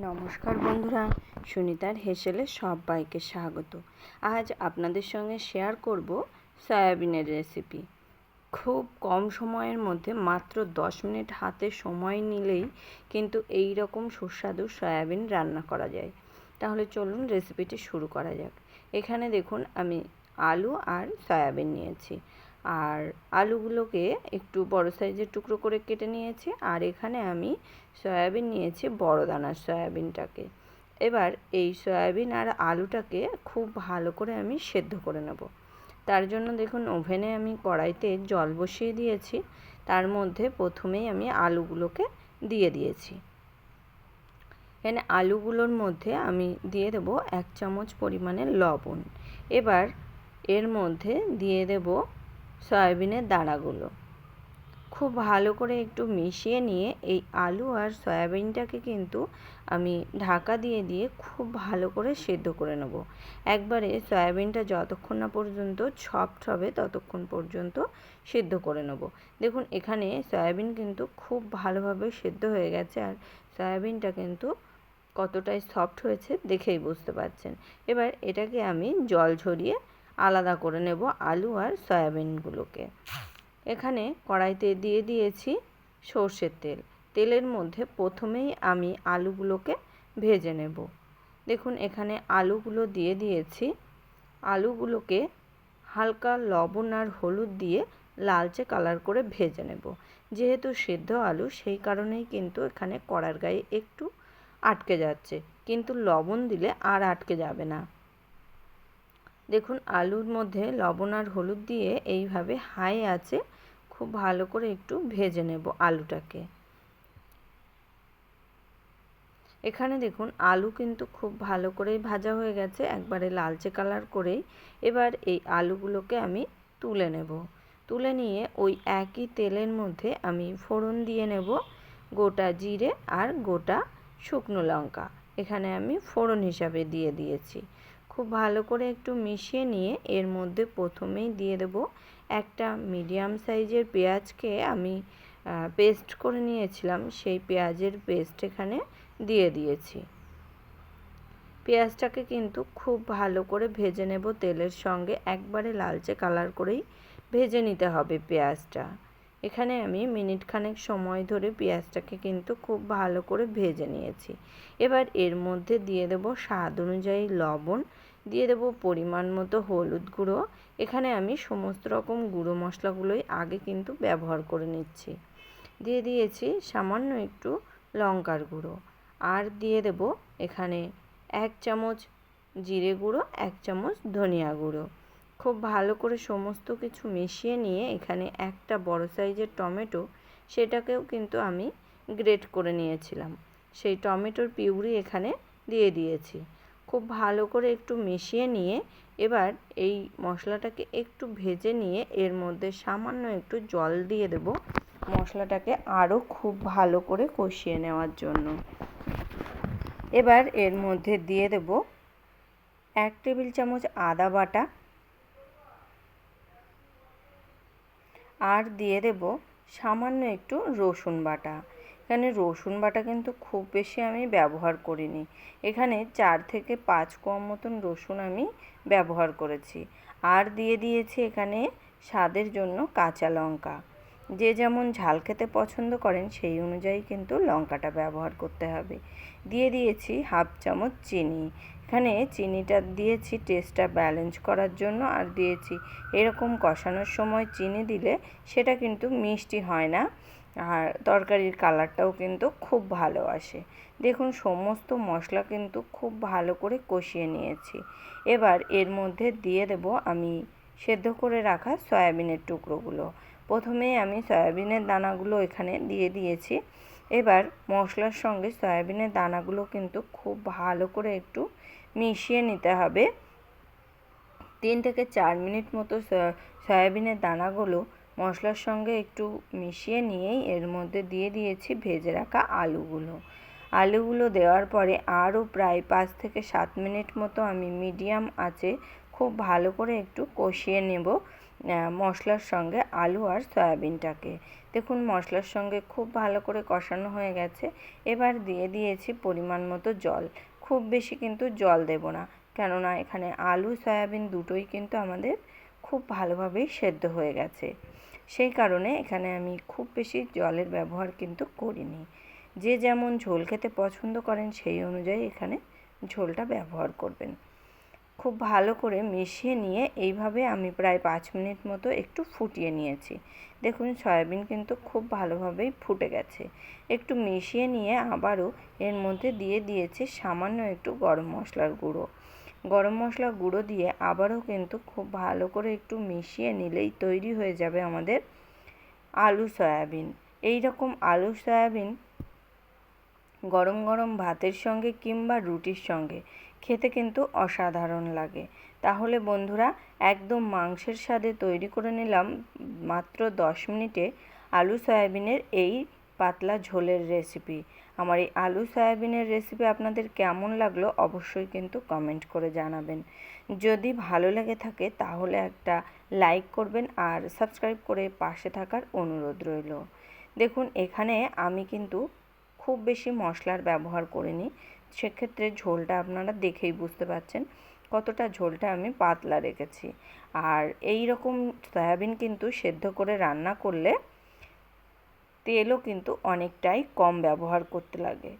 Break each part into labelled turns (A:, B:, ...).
A: নমস্কার বন্ধুরা, সুনিতার হেসেলে সবাইকে স্বাগত। আজ আপনাদের সঙ্গে শেয়ার করব সয়াবিনের রেসিপি খুব কম সময়ের মধ্যে মাত্র দশ মিনিট হাতে সময় নিলেই কিন্তু এই রকম সুস্বাদু সয়াবিন রান্না করা যায়। তাহলে চলুন রেসিপিটি শুরু করা যাক। এখানে দেখুন, আমি আলু আর সয়াবিন নিয়েছি। আর আলুগুলোকে একটু বড় সাইজের টুকরো করে কেটে নিয়েছি। আর এখানে আমি সয়াবিন নিয়েছি বড় দানার সয়াবিনটাকে। এবার এই সয়াবিন আর আলুটাকে খুব ভালো করে আমি সেদ্ধ করে নেব। তার জন্য দেখুন, ওভেনে আমি কড়াইতে জল বসিয়ে দিয়েছি। তার মধ্যে প্রথমেই আমি আলুগুলোকে দিয়ে দিয়েছি। এখানে আলুগুলোর মধ্যে আমি দিয়ে দেব এক চামচ পরিমাণে লবণ। এবার এর মধ্যে দিয়ে দেব সয়াবিনের দানাগুলো খুব ভালো করে একটু মিশিয়ে নিয়ে এই আলু আর সয়াবিনটাকে কিন্তু আমি ঢাকা দিয়ে দিয়ে খুব ভালো করে সেদ্ধ করে নেব। একবারে সয়াবিনটা যতক্ষণ না পর্যন্ত সফট হবে ততক্ষণ পর্যন্ত সেদ্ধ করে নেব। দেখুন, এখানে সয়াবিন কিন্তু খুব ভালোভাবে সেদ্ধ হয়ে গেছে আর সয়াবিনটা কিন্তু কতটাই সফট হয়েছে দেখেই বুঝতে পারছেন। এবার এটাকে আমি জল ঝরিয়ে আলাদা করে নেব আলু আর সয়াবিনগুলোকে। এখানে কড়াইতে দিয়ে দিয়েছি সর্ষের তেল। তেলের মধ্যে প্রথমেই আমি আলুগুলোকে ভেজে নেব। দেখুন, এখানে আলুগুলো দিয়ে দিয়েছি। আলুগুলোকে হালকা লবণ আর হলুদ দিয়ে লালচে কালার করে ভেজে নেব। যেহেতু সিদ্ধ আলু, সেই কারণেই কিন্তু এখানে কড়ার গায়ে একটু আটকে যাচ্ছে। কিন্তু লবণ দিলে আর আটকে যাবে না। দেখুন, আলুর মধ্যে লবণ আর হলুদ দিয়ে এইভাবে হাই আছে, খুব ভালো করে একটু ভেজে নেব আলুটাকে। এখানে দেখুন, আলু কিন্তু খুব ভালো করেই ভাজা হয়ে গেছে, একবারে লালচে কালার করেই। এবার এই আলুগুলোকে আমি তুলে নেব। তুলে নিয়ে ওই একই তেলের মধ্যে আমি ফোড়ন দিয়ে নেব গোটা জিরে আর গোটা শুকনো লঙ্কা। এখানে আমি ফোড়ন হিসাবে দিয়ে দিয়েছি। খুব ভালো করে একটু মিশিয়ে নিয়ে এর মধ্যে প্রথমেই দিয়ে দেব একটা মিডিয়াম সাইজের পেঁয়াজকে আমি পেস্ট করে নিয়েছিলাম, সেই পেঁয়াজের পেস্ট এখানে দিয়ে দিয়েছি। পেঁয়াজটাকে কিন্তু খুব ভালো করে ভেজে নেব তেলের সঙ্গে, একবারে লালচে কালার করেই ভেজে নিতে হবে পেঁয়াজটা। এখানে আমি মিনিট খানেক সময় ধরে পেঁয়াজটাকে কিন্তু খুব ভালো করে ভেজে নিয়েছি। এবার এর মধ্যে দিয়ে দেব স্বাদ অনুযায়ী লবণ দিয়ে দেব পরিমাণ মতো হলুদ গুঁড়ো। এখানে আমি সমস্ত রকম গুঁড়ো মশলাগুলোই আগে কিন্তু ব্যবহার করে নিচ্ছি। দিয়ে দিয়েছি সামান্য একটু লঙ্কার গুঁড়ো। আর দিয়ে দেব এখানে এক চামচ জিরে গুঁড়ো, এক চামচ ধনিয়া গুঁড়ো। খুব ভালো করে সমস্ত কিছু মিশিয়ে নিয়ে এখানে একটা বড় সাইজের টমেটো সেটাকেও কিন্তু আমি গ্রেট করে নিয়েছিলাম। সেই টমেটোর পিউরি এখানে দিয়ে দিয়েছি। খুব ভালো করে একটু মিশিয়ে নিয়ে এবার এই মশলাটাকে একটু ভেজে নিয়ে এর মধ্যে সামান্য একটু জল দিয়ে দেব মশলাটাকে আরও খুব ভালো করে কষিয়ে নেওয়ার জন্য। এবার এর মধ্যে দিয়ে দেব এক টেবিল চামচ আদা বাটা। আর দিয়ে দেব সামান্য একটু রসুন বাটা। এখানে রসুন বাটা কিন্তু খুব বেশি আমি ব্যবহার করিনি। এখানে চার থেকে পাঁচ কম মতন রসুন আমি ব্যবহার করেছি। আর দিয়ে দিয়েছি এখানে স্বাদের জন্য কাঁচা লঙ্কা। যে যেমন ঝাল খেতে পছন্দ করেন, সেই অনুযায়ী কিন্তু লঙ্কাটা ব্যবহার করতে হবে। দিয়ে দিয়েছি হাফ চামচ চিনি। এখানে চিনিটা দিয়েছি টেস্টটা ব্যালেন্স করার জন্য আর দিয়েছি এরকম কষানোর সময় চিনি দিলে সেটা কিন্তু মিষ্টি হয় না। আর তরকারির কালারটাও কিন্তু খুব ভালো আসে। দেখুন, সমস্ত মশলা কিন্তু খুব ভালো করে কষিয়ে নিয়েছি। এবার এর মধ্যে দিয়ে দেব আমি সেদ্ধ করে রাখা সয়াবিনের টুকরোগুলো। প্রথমে আমি সয়াবিনের দানাগুলো এখানে দিয়ে দিয়েছি। এবার মশলার সঙ্গে সয়াবিনের দানাগুলো কিন্তু খুব ভালো করে একটু মিশিয়ে নিতে হবে। তিন থেকে চার মিনিট মতো সয়াবিনের দানাগুলো মশলার সঙ্গে একটু মিশিয়ে নিয়েই এর মধ্যে দিয়ে দিয়েছি ভেজে রাখা আলুগুলো। আলুগুলো দেওয়ার পরে আরও প্রায় পাঁচ থেকে সাত মিনিট মতো আমি মিডিয়াম আঁচে খুব ভালো করে একটু কষিয়ে নেব মশলার সঙ্গে আলু আর সয়াবিনটাকে। দেখুন, মশলার সঙ্গে খুব ভালো করে কষানো হয়ে গেছে। এবার দিয়ে দিয়েছি পরিমাণ মতো জল। খুব বেশি কিন্তু জল দেব না, কেননা এখানে আলু, সয়াবিন দুটোই কিন্তু আমাদের খুব ভালোভাবেই সেদ্ধ হয়ে গেছে। সেই কারণে এখানে আমি খুব বেশি জলের ব্যবহার কিন্তু করিনি। যে যেমন ঝোল খেতে পছন্দ করেন, সেই অনুযায়ী এখানে ঝোলটা ব্যবহার করবেন। খুব ভালো করে মিশিয়ে নিয়ে এইভাবে আমি প্রায় পাঁচ মিনিট মতো একটু ফুটিয়ে নিয়েছি। দেখুন, সয়াবিন কিন্তু খুব ভালোভাবেই ফুটে গেছে। একটু মিশিয়ে নিয়ে আবারও এর মধ্যে দিয়ে দিয়েছি সামান্য একটু গরম মশলার গুঁড়ো। গরম মশলা গুঁড়ো দিয়ে আবারও কিন্তু খুব ভালো করে একটু মিশিয়ে নিলেই তৈরি হয়ে যাবে আমাদের আলু সয়াবিন। এই রকম আলু সয়াবিন গরম গরম ভাতের সঙ্গে কিংবা রুটির সঙ্গে খেতে কিন্তু অসাধারণ লাগে। তাহলে বন্ধুরা, একদম মাংসের স্বাদে তৈরি করে নিলাম মাত্র দশ মিনিটে আলু সয়াবিনের এই পাতলা ঝোলের রেসিপি আমার এই আলু সয়াবিনের রেসিপি আপনাদের কেমন লাগল অবশ্যই কিন্তু কমেন্ট করে জানাবেন। যদি ভালো লেগে থাকে তাহলে একটা লাইক করবেন আর সাবস্ক্রাইব করে পাশে থাকার অনুরোধ রইল। দেখুন, এখানে আমি কিন্তু খুব বেশি মশলার ব্যবহার করিনি। সেক্ষেত্রে ঝোলটা আপনারা দেখেই বুঝতে পারছেন কতটা ঝোলটা আমি পাতলা রেখেছি। আর এই রকম সয়াবিন কিন্তু সেদ্ধ করে রান্না করলে তেলও কিন্তু অনেকটাই কম ব্যবহার করতে লাগে।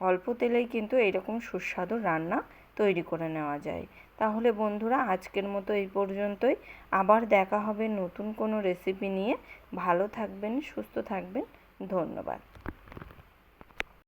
A: অল্প তেলেই কিন্তু এরকম সুস্বাদু রান্না তৈরি করে নেওয়া যায়। তাহলে বন্ধুরা, আজকের মতো এই পর্যন্তই। আবার দেখা হবে নতুন কোনো রেসিপি নিয়ে। ভালো থাকবেন, সুস্থ থাকবেন। ধন্যবাদ।